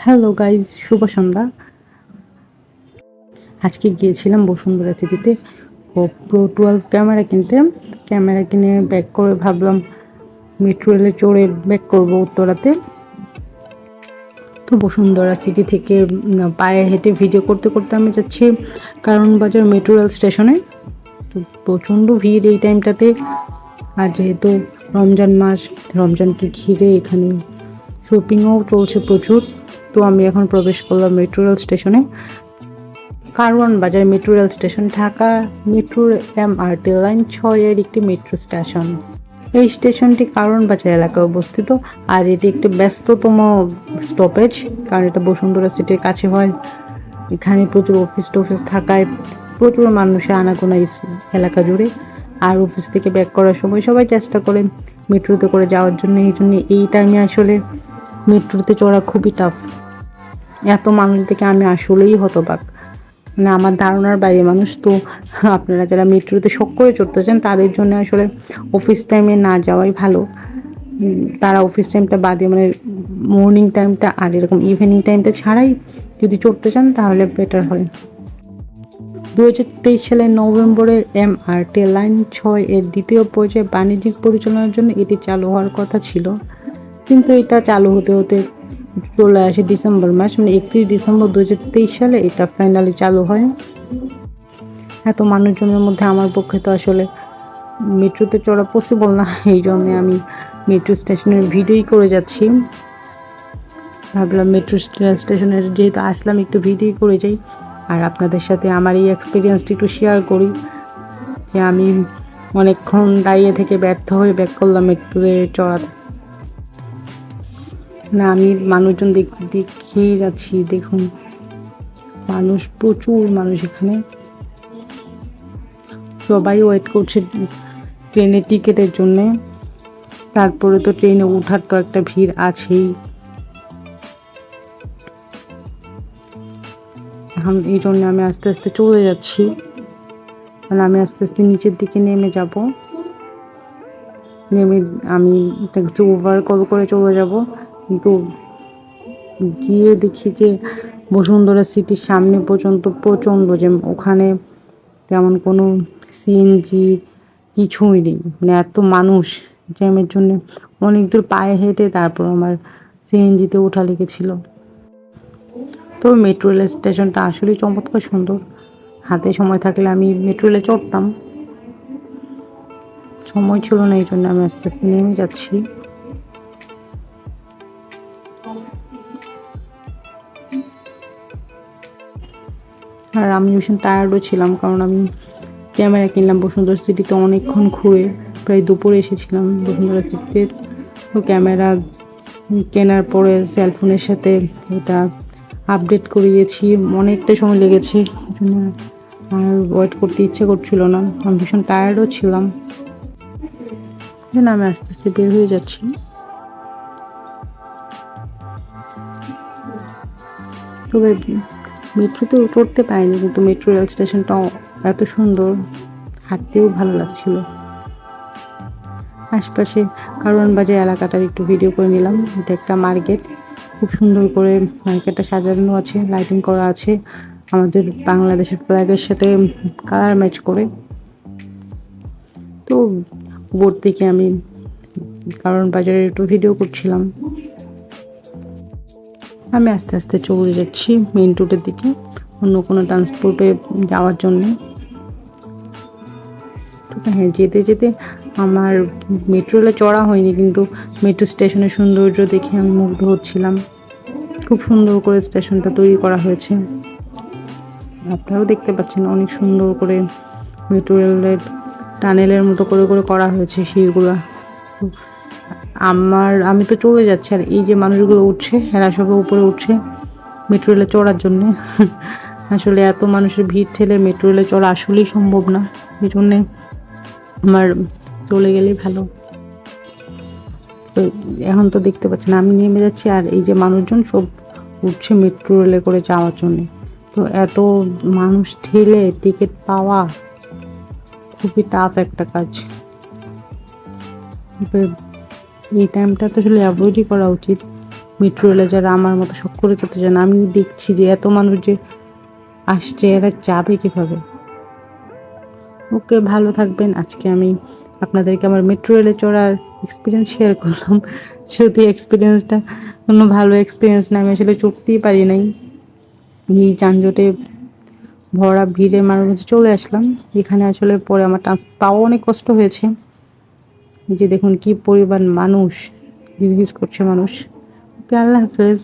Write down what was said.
Hello guys শুভ সন্ধ্যা। আজকে গিয়েছিলাম বসুন্ধরা সিটিতে। ও প্রো টুয়েলভ ক্যামেরা কিনতে। ক্যামেরা কিনে ব্যাক করে ভাবলাম মেট্রো রেলে চড়ে ব্যাক করব উত্তরাতে। তো বসুন্ধরা সিটি থেকে পায়ে হেঁটে ভিডিও করতে করতে আমি যাচ্ছি কারণ বাজার মেট্রো রেল স্টেশনে তো প্রচণ্ড ভিড় এই টাইমটাতে আর যেহেতু রমজান মাস, রমজানকে ঘিরে এখানে শপিংও চলছে প্রচুর। তো আমি এখন প্রবেশ করলাম মেট্রো রেল স্টেশনে Karwan Bazar metro rail station Dhaka metro MRT line ছয়ের একটি মেট্রো স্টেশন এই স্টেশনটি কারওয়ান বাজার এলাকায় অবস্থিত আর এটি একটি ব্যস্ততম স্টপেজ কারণ এটা বসুন্ধরা সিটির কাছে হয়। এখানে প্রচুর অফিস টফিস থাকায় প্রচুর মানুষের আনাগোনা এই এলাকা জুড়ে। আর অফিস থেকে ব্যাক করার সময় সবাই চেষ্টা করে মেট্রোতে করে যাওয়ার জন্য, এই জন্য এই টাইমে আসলে মেট্রোতে চড়া খুবই টাফ এত মানুষ থেকে আমি আসলেই হতবাক। মানে আমার ধারণার বাইরে মানুষ তো আপনারা যারা মেট্রোতে শখ করে চড়তে চান তাদের জন্য আসলে অফিস টাইমে না যাওয়াই ভালো। তারা অফিস টাইমটা বাদে মানে মর্নিং টাইমটা আর এরকম ইভিনিং টাইমটা ছাড়াই যদি চড়তে চান তাহলে বেটার হয়। দু হাজার তেইশ সালের নভেম্বরে এম আর টি লাইন ছয় এর দ্বিতীয় পর্যায়ে বাণিজ্যিক পরিচালনার জন্য এটি চালু হওয়ার কথা ছিল। কিন্তু এটা চালু হতে হতে চলে আসে ডিসেম্বর মাস মানে একত্রিশ ডিসেম্বর দু হাজার তেইশ সালে এটা ফাইনালি চালু হয়। এত মানুষজনের মধ্যে আমার পক্ষে তো আসলে মেট্রোতে চড়া পসিবল না, এই জন্যে আমি মেট্রো স্টেশনের ভিডিওই করে যাচ্ছি। ভাবলাম মেট্রো স্টেশনের যেহেতু আসলাম একটু ভিডিও করে যাই, আর আপনাদের সাথে আমার এই এক্সপিরিয়েন্সটি একটু শেয়ার করি। যে আমি অনেকক্ষণ দাঁড়িয়ে থেকে ব্যর্থ হয়ে ব্যাক করলাম মেট্রোতে চড়াতে। না, আমি মানুষজন দেখ দেখেই যাচ্ছি, দেখুন। মানুষ, প্রচুর মানুষ এখানে। সবাই ওয়েট করছে ট্রেনের টিকিটের জন্যে। তারপরে তো ট্রেনে ওঠার তো একটা ভিড় আছেই। এখন এই জন্য আমি আস্তে আস্তে চলে যাচ্ছি। কারণ আমি আস্তে আস্তে নিচের দিকে নেমে যাব। নেমে আমি ওভার কল করে চলে যাব। কিন্তু গিয়ে দেখি যে বসুন্ধরা সিটির সামনে পর্যন্ত প্রচণ্ড যে ওখানে তেমন কোনো সিএনজি কিছুই নেই। মানে এত মানুষ জ্যামের জন্য অনেক দূর পায়ে হেঁটে তারপর আমার সিএনজিতে ওঠা লেগেছিল। তো মেট্রো রেল স্টেশনটা আসলেই চমৎকার সুন্দর। হাতে সময় থাকলে আমি মেট্রো রেলে চড়তাম। সময় ছিল না, এই জন্য আমি আস্তে আস্তে নেমে যাচ্ছি। আর আমি ভীষণ টায়ার্ডও ছিলাম, কারণ আমি ক্যামেরা কিনলাম বসুন্ধরা সিটিতে অনেকক্ষণ ঘুরে প্রায় দুপুরে এসেছিলাম বসুন্ধরা সিটিতে। তো ক্যামেরা কেনার পরে সেলফোনের সাথে এটা আপডেট করিয়েছি অনেকটা সময় লেগেছে আর ওয়েট করতে ইচ্ছে করছিল না, আমি ভীষণ টায়ার্ডও ছিলাম। আমি আস্তে আস্তে বের হয়ে যাচ্ছি। তবে মেট্রোতে চড়তে পারিনি, কিন্তু মেট্রো রেল স্টেশনটাও এত সুন্দর। হাঁটতেও ভালো লাগছিল। আশপাশে কারণ বাজার এলাকাটার একটু ভিডিও করে নিলাম। এটা একটা মার্কেট। খুব সুন্দর করে মার্কেটটা সাজানো আছে লাইটিং করা আছে। আমাদের বাংলাদেশের ফ্ল্যাগের সাথে কালার ম্যাচ করে। তো বোর্ড থেকে আমি কারণ বাজারে একটু ভিডিও করছিলাম। আমি আস্তে আস্তে চলে যাচ্ছি মেইন রোডের দিকে, অন্য কোনো ট্রান্সপোর্টে যাওয়ার জন্য। হ্যাঁ যেতে যেতে আমার মেট্রো রেলে চড়া হয়নি, কিন্তু মেট্রো স্টেশনের সৌন্দর্য দেখে আমি মুগ্ধ হচ্ছিলাম। খুব সুন্দর করে স্টেশনটা তৈরি করা হয়েছে। আপনারাও দেখতে পাচ্ছেন অনেক সুন্দর করে মেট্রো রেলের টানেলের মতো করে করে করা হয়েছে সেইগুলো আমার, আমি তো চলে যাচ্ছি আর এই যে মানুষগুলো উঠছে, এরা সবে উপরে উঠছে মেট্রো রেলে চড়ার জন্যে। আসলে এত মানুষের ভিড় ঠেলে মেট্রো রেলে চড়া আসলেই সম্ভব না। এই জন্যে আমার চলে গেলেই ভালো। তো এখন তো দেখতে পাচ্ছেন, আমি নেমে যাচ্ছি আর এই যে মানুষজন সব উঠছে মেট্রো রেলে করে যাওয়ার জন্যে। তো এত মানুষ ঠেলে টিকিট পাওয়া খুবই টাফ একটা কাজ। এই টাইমটা তো আসলে অ্যাভয়েডই করা উচিত। মেট্রো রেলে যারা আমার মতো শখ করে চলতে চান, আমি দেখছি যে এত মানুষ যে আসছে, এরা যাবে কীভাবে? ওকে, ভালো থাকবেন। আজকে আমি আপনাদেরকে আমার মেট্রো রেলে চড়ার এক্সপিরিয়েন্স শেয়ার করলাম। সত্যি এক্সপিরিয়েন্সটা কোনো ভালো এক্সপিরিয়েন্স না, আমি আসলে চড়তেই পারি নাই। এই যানজটে ভরা ভিড়ে মাঝে চলে আসলাম। এখানে আসলে পরে আমার ট্রান্স পাওয়া অনেক কষ্ট হয়েছে। যে দেখুন কি পরিমাণ মানুষ গিজ গিজ করছে মানুষ। ওকে আল্লাহ হাফেজ।